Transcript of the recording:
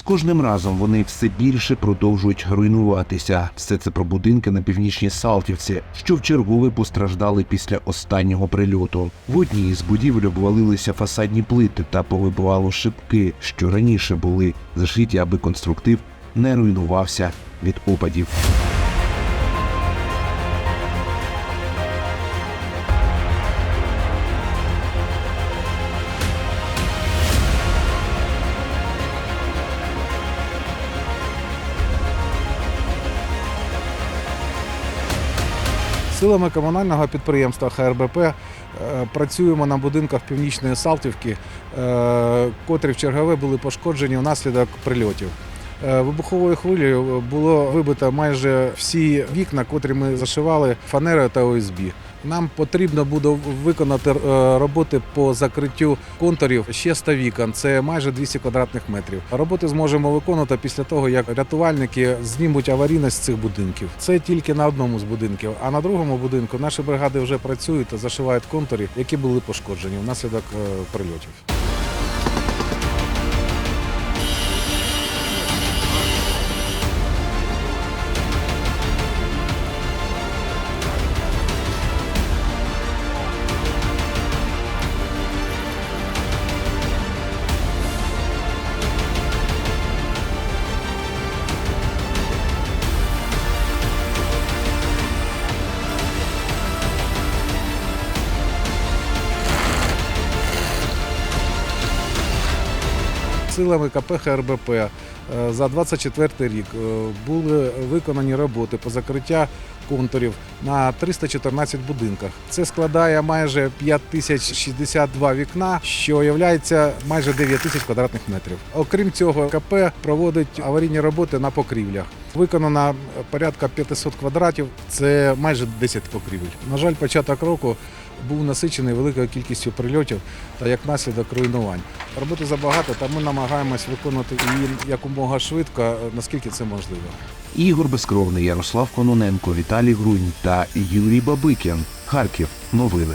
З кожним разом вони все більше продовжують руйнуватися. Все це про будинки на північній Салтівці, що вчергове постраждали після останнього прильоту. В одній з будівель обвалилися фасадні плити та повибивало шибки, що раніше були зашиті, аби конструктив не руйнувався від опадів. Силами комунального підприємства ХРБП е, працюємо на будинках Північної Салтівки, е, котрі в чергове були пошкоджені внаслідок прильотів. Е, Вибуховою хвилею було вибито майже всі вікна, котрі ми зашивали фанерою та ОСБ. Нам потрібно буде виконати е, роботи по закриттю контурів ще 100 вікон, це майже 200 квадратних метрів. Роботи зможемо виконати після того, як рятувальники знімуть аварійність цих будинків. Це тільки на одному з будинків. А на другому будинку наші бригади вже працюють та зашивають контури, які були пошкоджені внаслідок е, прильотів. Силами КП ХРБП е, за 24 рік е, були виконані роботи по закриття контурів на 314 будинках. Це складає майже 5062 вікна, що є майже 9 тисяч квадратних метрів. Окрім цього, КП проводить аварійні роботи на покрівлях. Виконано порядка 500 квадратів, це майже 10 покрівель. На жаль, початок року був насичений великою кількістю прильотів та як наслідок руйнувань. Роботи забагато, та ми намагаємось виконувати її якомога швидко, наскільки це можливо. Ігор Безкровний, Ярослав Кононенко, Віталій Грунь та Юрій Бабикін. Харків. Новини.